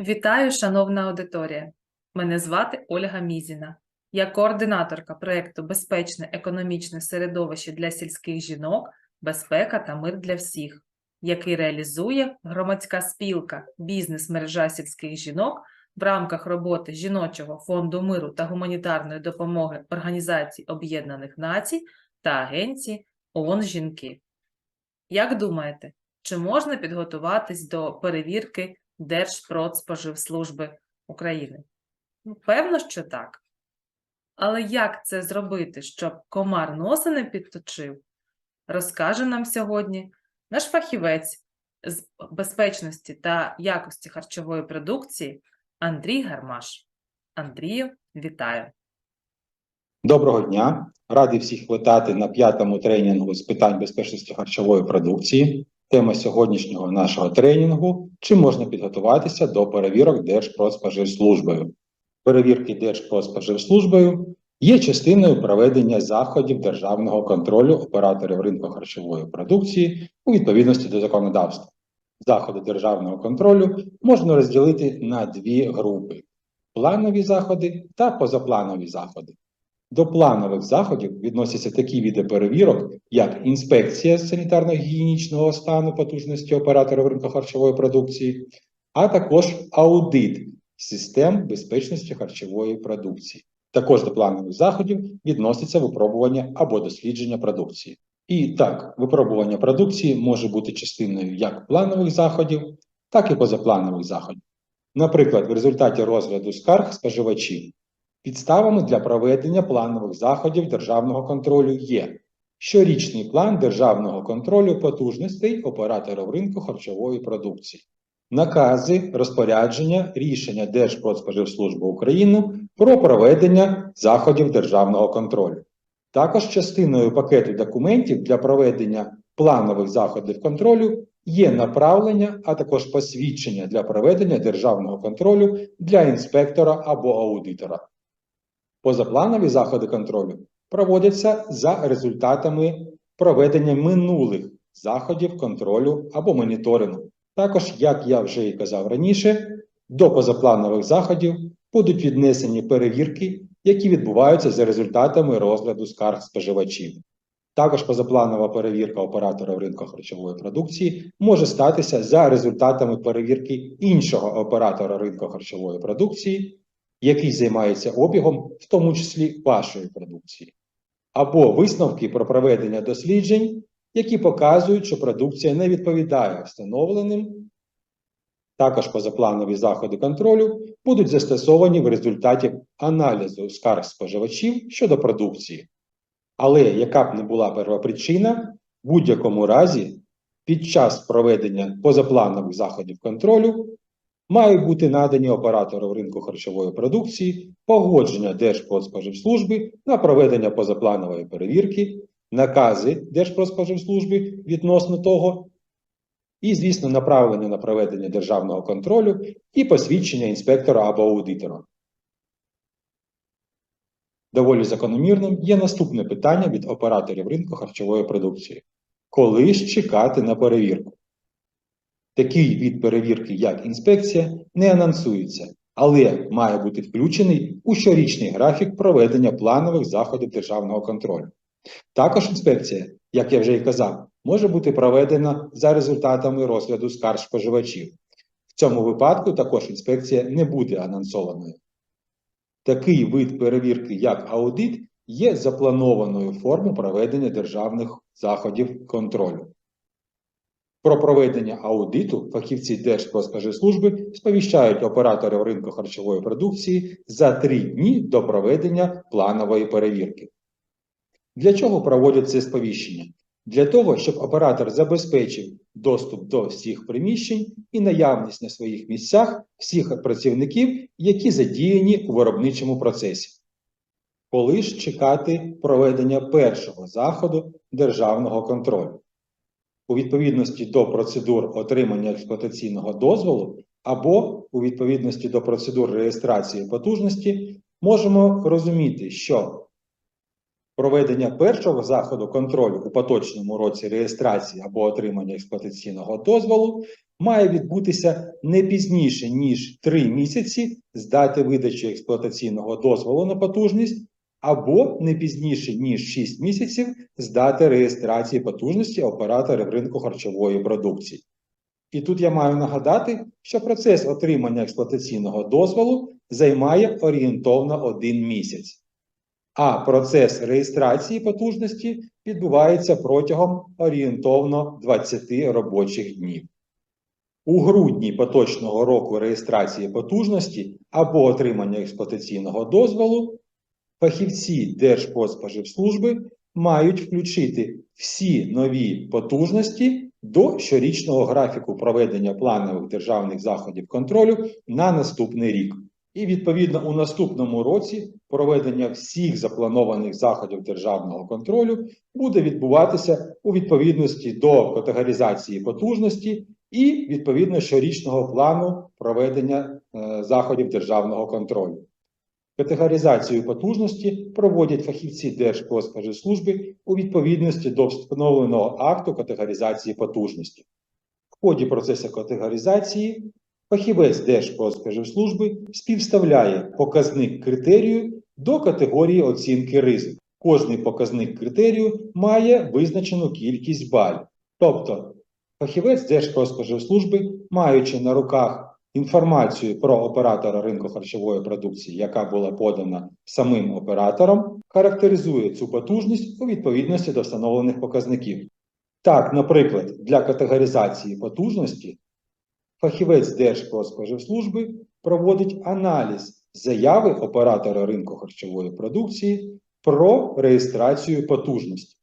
Вітаю, шановна аудиторія. Мене звати Ольга Мізіна. Я координаторка проєкту Безпечне економічне середовище для сільських жінок, безпека та мир для всіх, який реалізує громадська спілка Бізнес-мережа сільських жінок в рамках роботи Жіночого фонду миру та гуманітарної допомоги Організації Об'єднаних Націй та Агенції ООН Жінки. Як думаєте, чи можна підготуватись до перевірки Держпродспоживслужби України? Ну, Певно, що так. Але як це зробити, щоб комар носа не підточив, розкаже нам сьогодні наш фахівець з безпечності та якості харчової продукції Андрій Гармаш. Андрію, вітаю! Доброго дня! Радий всіх вітати на п'ятому тренінгу з питань безпечності харчової продукції. Тема сьогоднішнього нашого тренінгу чи можна підготуватися до перевірок Держпродспоживслужбою. Перевірки Держпродспоживслужбою є частиною проведення заходів державного контролю операторів ринку харчової продукції у відповідності до законодавства. Заходи державного контролю можна розділити на дві групи: планові заходи та позапланові заходи. До планових заходів відносяться такі види перевірок, як інспекція санітарно-гігієнічного стану потужності операторів ринку харчової продукції, а також аудит систем безпечності харчової продукції. Також до планових заходів відноситься випробування або дослідження продукції. І так, випробування продукції може бути частиною як планових заходів, так і позапланових заходів. Наприклад, в результаті розгляду скарг споживачів Підставами для проведення планових заходів державного контролю є щорічний план державного контролю потужностей операторів ринку харчової продукції, накази, розпорядження, рішення Держпродспоживслужби України про проведення заходів державного контролю. Також частиною пакету документів для проведення планових заходів контролю є направлення, а також посвідчення для проведення державного контролю для інспектора або аудитора. Позапланові заходи контролю проводяться за результатами проведення минулих заходів контролю або моніторингу. Також, як я вже і казав раніше, до позапланових заходів будуть віднесені перевірки, які відбуваються за результатами розгляду скарг споживачів. Також позапланова перевірка оператора ринку харчової продукції може статися за результатами перевірки іншого оператора ринку харчової продукції який займається обігом, в тому числі вашої продукції, або висновки про проведення досліджень, які показують, що продукція не відповідає встановленим. Також позапланові заходи контролю будуть застосовані в результаті аналізу скарг споживачів щодо продукції. Але яка б не була первопричина, в будь-якому разі під час проведення позапланових заходів контролю мають бути надані оператору ринку харчової продукції погодження Держпродспоживслужби на проведення позапланової перевірки, накази Держпродспоживслужби відносно того, і, звісно, направлення на проведення державного контролю і посвідчення інспектора або аудитора. Доволі закономірним є наступне питання від операторів ринку харчової продукції: коли ж чекати на перевірку? Такий від перевірки, як інспекція, не анонсується, але має бути включений у щорічний графік проведення планових заходів державного контролю. Також інспекція, як я вже і казав, може бути проведена за результатами розгляду скарг споживачів. В цьому випадку також інспекція не буде анонсованою. Такий вид перевірки, як аудит, є запланованою формою проведення державних заходів контролю. Про проведення аудиту фахівці Держпродспоживслужби сповіщають операторів ринку харчової продукції за три дні до проведення планової перевірки. Для чого проводять це сповіщення? Для того, щоб оператор забезпечив доступ до всіх приміщень і наявність на своїх місцях всіх працівників, які задіяні у виробничому процесі. Коли ж чекати проведення першого заходу державного контролю? У відповідності до процедур отримання експлуатаційного дозволу або у відповідності до процедур реєстрації потужності, можемо розуміти, що проведення першого заходу контролю у поточному році реєстрації або отримання експлуатаційного дозволу має відбутися не пізніше, ніж 3 місяці з дати видачі експлуатаційного дозволу на потужність, або не пізніше, ніж 6 місяців з дати реєстрації потужності оператора ринку харчової продукції. І тут я маю нагадати, що процес отримання експлуатаційного дозволу займає орієнтовно 1 місяць, а процес реєстрації потужності відбувається протягом орієнтовно 20 робочих днів. У грудні поточного року реєстрації потужності або отримання експлуатаційного дозволу фахівці Держпродспоживслужби мають включити всі нові потужності до щорічного графіку проведення планових державних заходів контролю на наступний рік. І відповідно у наступному році проведення всіх запланованих заходів державного контролю буде відбуватися у відповідності до категоризації потужності і відповідно щорічного плану проведення е, заходів державного контролю. Категоризацію потужності проводять фахівці Держпродспоживслужби у відповідності до встановленого акту категоризації потужності. В ході процесу категоризації фахівець Держпродспоживслужби співставляє показник критерію до категорії оцінки ризику. Кожний показник критерію має визначену кількість балів. Тобто, фахівець Держпродспоживслужби, маючи на руках інформацію про оператора ринку харчової продукції, яка була подана самим оператором, характеризує цю потужність у відповідності до встановлених показників. Так, наприклад, для категоризації потужності фахівець Держпродспоживслужби проводить аналіз заяви оператора ринку харчової продукції про реєстрацію потужності.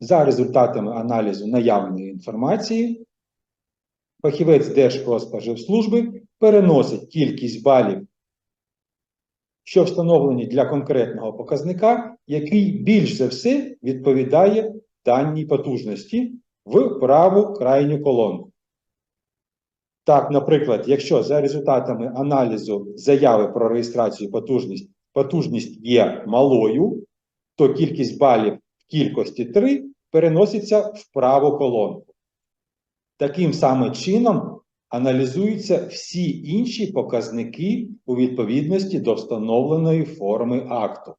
За результатами аналізу наявної інформації, фахівець Держпродспоживслужби переносить кількість балів, що встановлені для конкретного показника, який більш за все відповідає даній потужності в праву крайню колонку. Так, наприклад, якщо за результатами аналізу заяви про реєстрацію потужність, потужність є малою, то кількість балів в кількості 3 переноситься в праву колонку. Таким самим чином аналізуються всі інші показники у відповідності до встановленої форми акту.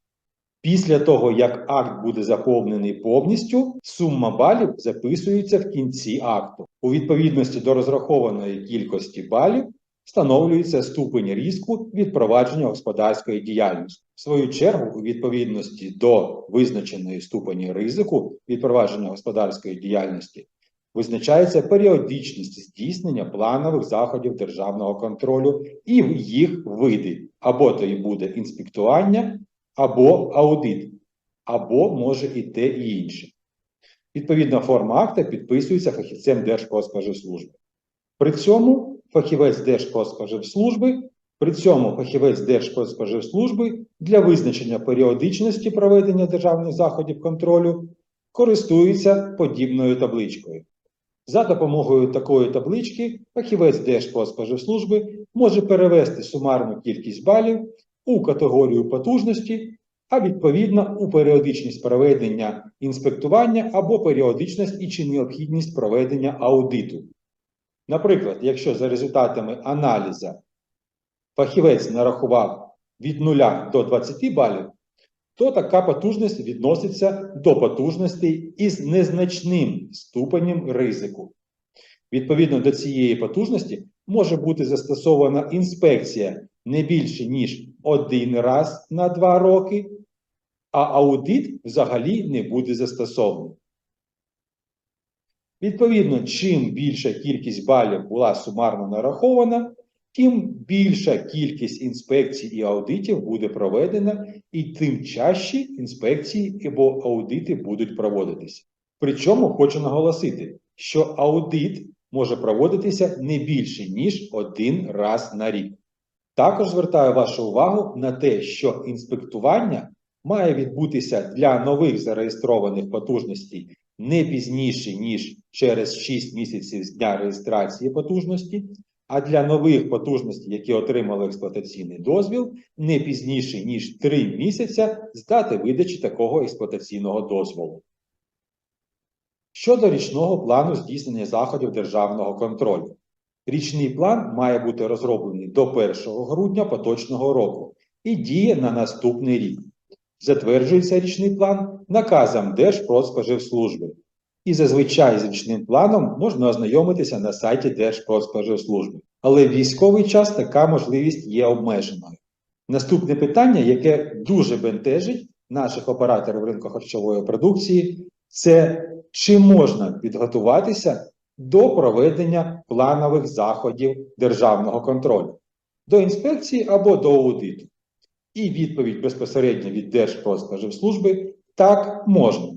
Після того, як акт буде заповнений повністю, сума балів записується в кінці акту. У відповідності до розрахованої кількості балів встановлюється ступень різку від провадження господарської діяльності. В свою чергу, у відповідності до визначеної ступені ризику від провадження господарської діяльності, визначається періодичність здійснення планових заходів державного контролю і їх види, або то і буде інспектування, або аудит, або може і те, і інше. Відповідна форма акта підписується фахівцем Держпродспоживслужби. При цьому фахівець Держпродспоживслужби, при цьому фахівець Держпродспоживслужби для визначення періодичності проведення державних заходів контролю користується подібною табличкою. За допомогою такої таблички фахівець Держпродспоживслужби може перевести сумарну кількість балів у категорію потужності, а відповідно у періодичність проведення інспектування або періодичність і чи необхідність проведення аудиту. Наприклад, якщо за результатами аналізу фахівець нарахував від 0 до 20 балів, то така потужність відноситься до потужностей із незначним ступенем ризику. Відповідно до цієї потужності може бути застосована інспекція не більше, ніж один раз на два роки, а аудит взагалі не буде застосований. Відповідно, чим більша кількість балів була сумарно нарахована, тим більша кількість інспекцій і аудитів буде проведена, і тим чаще інспекції або аудити будуть проводитися. Причому хочу наголосити, що аудит може проводитися не більше, ніж один раз на рік. Також звертаю вашу увагу на те, що інспектування має відбутися для нових зареєстрованих потужностей не пізніше, ніж через 6 місяців з дня реєстрації потужності, а для нових потужностей, які отримали експлуатаційний дозвіл, не пізніше, ніж 3 місяця з дати видачі такого експлуатаційного дозволу. Щодо річного плану здійснення заходів державного контролю. Річний план має бути розроблений до 1 грудня поточного року і діє на наступний рік. Затверджується річний план наказом Держпродспоживслужби. І зазвичай з річним планом можна ознайомитися на сайті Держпродспоживслужби. Але в військовий час така можливість є обмеженою. Наступне питання, яке дуже бентежить наших операторів ринку харчової продукції, це чи можна підготуватися до проведення планових заходів державного контролю, до інспекції або до аудиту. І відповідь безпосередньо від Держпродспоживслужби так можна.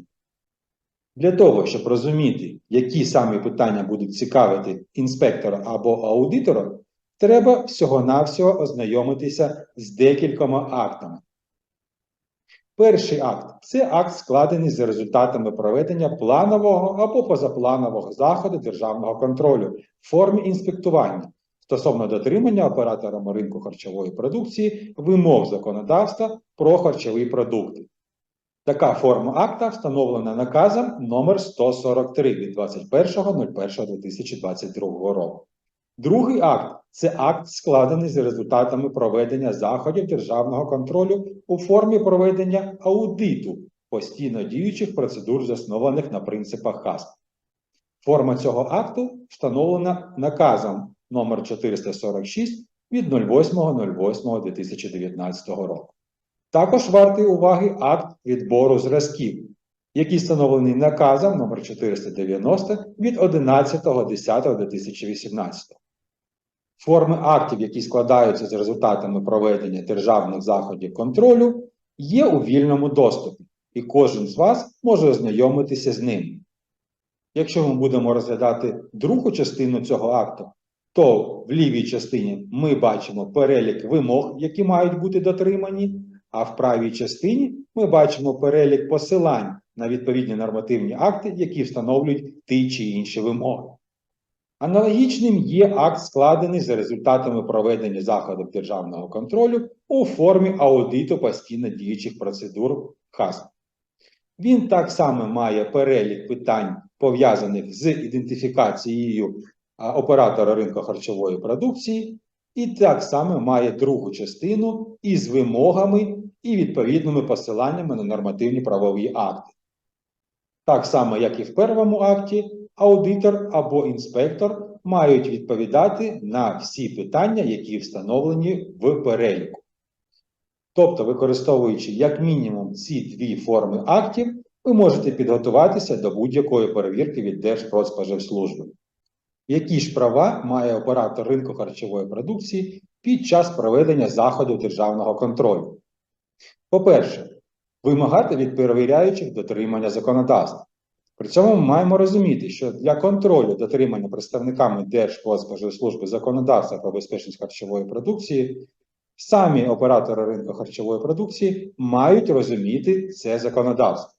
Для того, щоб розуміти, які саме питання будуть цікавити інспектора або аудитора, треба всього-навсього ознайомитися з декількома актами. Перший акт це акт, складений за результатами проведення планового або позапланового заходу державного контролю в формі інспектування стосовно дотримання операторами ринку харчової продукції вимог законодавства про харчові продукти. Така форма акта встановлена наказом номер 143 від 21.01.2022 року. Другий акт це акт, складений за результатами проведення заходів державного контролю у формі проведення аудиту постійно діючих процедур, заснованих на принципах ХАСП. Форма цього акту встановлена наказом номер 446 від 08.08.2019 року. Також вартий уваги акт відбору зразків, який встановлений наказом номер 490 від 11.10.2018. Форми актів, які складаються з результатами проведення державних заходів контролю, є у вільному доступі, і кожен з вас може ознайомитися з ними. Якщо ми будемо розглядати другу частину цього акту, то в лівій частині ми бачимо перелік вимог, які мають бути дотримані, а в правій частині ми бачимо перелік посилань на відповідні нормативні акти, які встановлюють ті чи інші вимоги. Аналогічним є акт, складений за результатами проведення заходів державного контролю у формі аудиту постійно діючих процедур ХАСП. Він так само має перелік питань, пов'язаних з ідентифікацією оператора ринку харчової продукції, і так само має другу частину із вимогами і відповідними посиланнями на нормативні правові акти. Так само, як і в першому акті, аудитор або інспектор мають відповідати на всі питання, які встановлені в переліку. Тобто, використовуючи як мінімум ці дві форми актів, ви можете підготуватися до будь-якої перевірки від Держпродспоживслужби. Які ж права має оператор ринку харчової продукції під час проведення заходів державного контролю? По-перше, вимагати від перевіряючих дотримання законодавства. При цьому ми маємо розуміти, що для контролю дотримання представниками Держпродспоживслужби законодавства про безпечність харчової продукції самі оператори ринку харчової продукції мають розуміти це законодавство.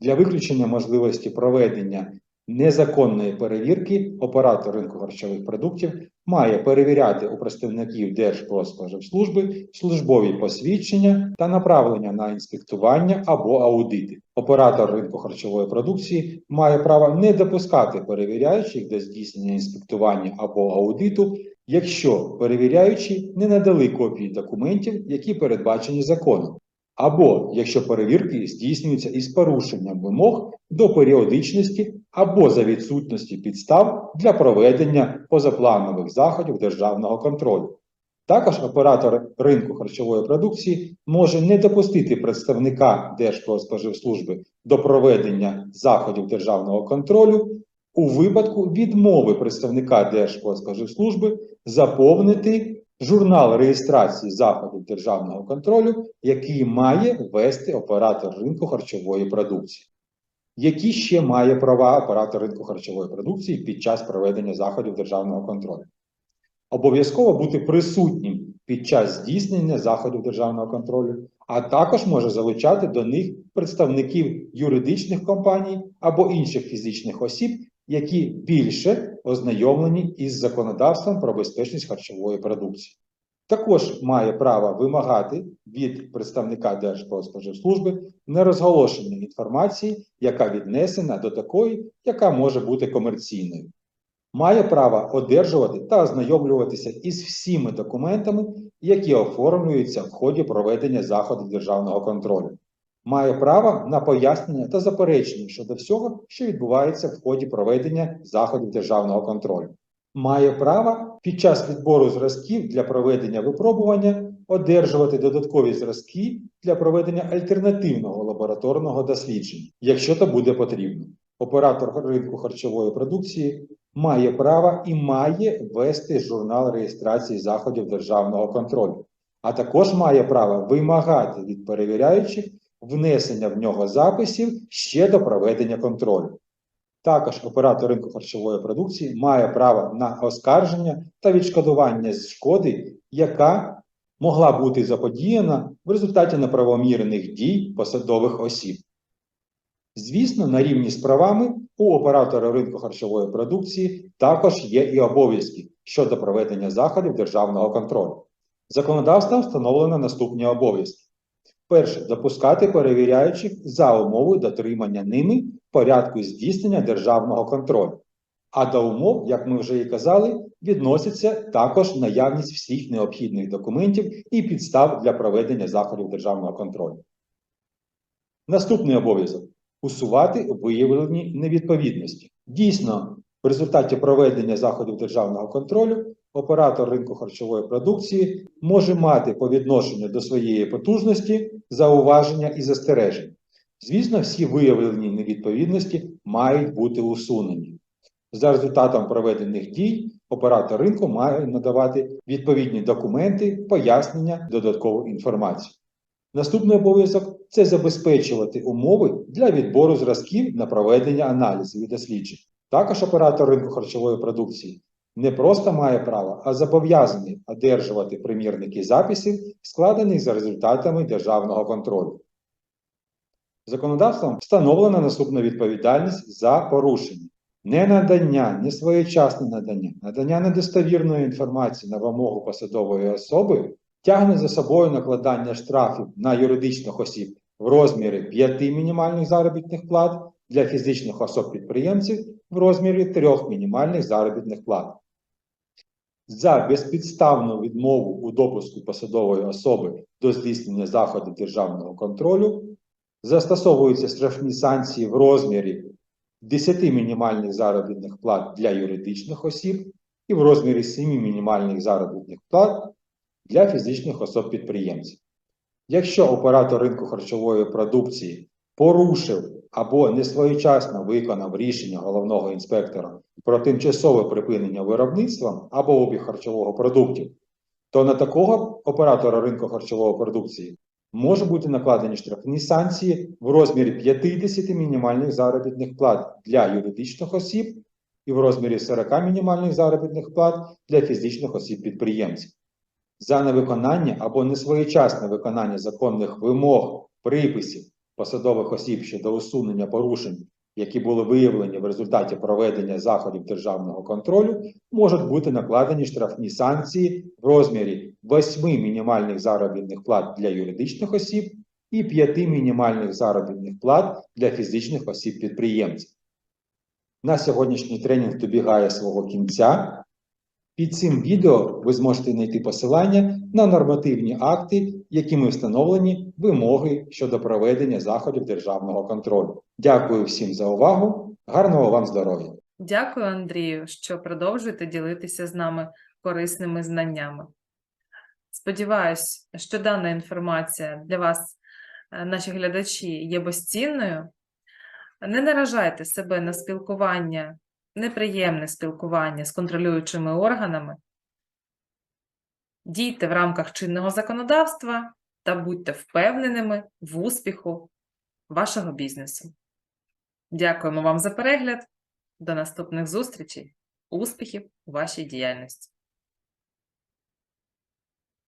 Для виключення можливості проведення незаконної перевірки оператор ринку харчових продуктів має перевіряти у представників Держпродспоживслужби службові посвідчення та направлення на інспектування або аудити. Оператор ринку харчової продукції має право не допускати перевіряючих до здійснення інспектування або аудиту, якщо перевіряючі не надали копії документів, які передбачені законом. Або якщо перевірки здійснюються із порушенням вимог до періодичності або за відсутності підстав для проведення позапланових заходів державного контролю. Також оператор ринку харчової продукції може не допустити представника Держпродспоживслужби до проведення заходів державного контролю у випадку відмови представника Держпродспоживслужби заповнити журнал реєстрації заходів державного контролю, який має вести оператор ринку харчової продукції. Які ще має права оператор ринку харчової продукції під час проведення заходів державного контролю? Обов'язково бути присутнім під час здійснення заходів державного контролю, а також може залучати до них представників юридичних компаній або інших фізичних осіб, які більше ознайомлені із законодавством про безпечність харчової продукції. також має право вимагати від представника Держпродспоживслужби нерозголошення інформації, яка віднесена до такої, яка може бути комерційною. Має право одержувати та ознайомлюватися із всіми документами, які оформлюються в ході проведення заходів державного контролю. Має право на пояснення та заперечення щодо всього, що відбувається в ході проведення заходів державного контролю. Має право під час відбору зразків для проведення випробування одержувати додаткові зразки для проведення альтернативного лабораторного дослідження, якщо це буде потрібно. Оператор ринку харчової продукції має право і має вести журнал реєстрації заходів державного контролю, а також має право вимагати від перевіряючих внесення в нього записів ще до проведення контролю. Також оператор ринку харчової продукції має право на оскарження та відшкодування з шкоди, яка могла бути заподіяна в результаті неправомірних дій посадових осіб. Звісно, на рівні з правами у оператора ринку харчової продукції також є і обов'язки щодо проведення заходів державного контролю. Законодавством встановлено наступні обов'язки. Перше, допускати перевіряючих за умови дотримання ними порядку здійснення державного контролю. А до умов, як ми вже і казали, відноситься також наявність всіх необхідних документів і підстав для проведення заходів державного контролю. Наступний обов'язок усувати виявлені невідповідності. Дійсно, в результаті проведення заходів державного контролю оператор ринку харчової продукції може мати по відношенню до своєї потужності зауваження і застереження. Звісно, всі виявлені невідповідності мають бути усунені. За результатом проведених дій оператор ринку має надавати відповідні документи, пояснення, додаткову інформацію. Наступний обов'язок це забезпечувати умови для відбору зразків на проведення аналізів і досліджень. Також оператор ринку харчової продукції не просто має право, а зобов'язаний одержувати примірники записів, складених за результатами державного контролю. Законодавством встановлена наступна відповідальність за порушення. Ненадання, несвоєчасне надання, надання недостовірної інформації на вимогу посадової особи тягне за собою накладання штрафів на юридичних осіб в розмірі 5 мінімальних заробітних плат для фізичних особ-підприємців в розмірі 3 мінімальних заробітних плат. За безпідставну відмову у допуску посадової особи до здійснення заходів державного контролю застосовуються штрафні санкції в розмірі 10 мінімальних заробітних плат для юридичних осіб і в розмірі 7 мінімальних заробітних плат для фізичних особ-підприємців. Якщо оператор ринку харчової продукції порушив або несвоєчасно виконав рішення головного інспектора про тимчасове припинення виробництва або обіг харчового продуктів, то на такого оператора ринку харчової продукції може бути накладені штрафні санкції в розмірі 50 мінімальних заробітних плат для юридичних осіб і в розмірі 40 мінімальних заробітних плат для фізичних осіб-підприємців. За невиконання або несвоєчасне виконання законних вимог, приписів посадових осіб щодо усунення порушень, які були виявлені в результаті проведення заходів державного контролю, можуть бути накладені штрафні санкції в розмірі 8 мінімальних заробітних плат для юридичних осіб і 5 мінімальних заробітних плат для фізичних осіб-підприємців. На сьогоднішній тренінг добігає свого кінця. Під цим відео ви зможете знайти посилання на нормативні акти, якими встановлені вимоги щодо проведення заходів державного контролю. Дякую всім за увагу. Гарного вам здоров'я! Дякую, Андрію, що продовжуєте ділитися з нами корисними знаннями. Сподіваюсь, що дана інформація для вас, е, наші глядачі, є безцінною. Не наражайте себе на спілкування, неприємне спілкування з контролюючими органами. Дійте в рамках чинного законодавства та будьте впевненими в успіху вашого бізнесу. Дякуємо вам за перегляд. До наступних зустрічей. Успіхів у вашій діяльності!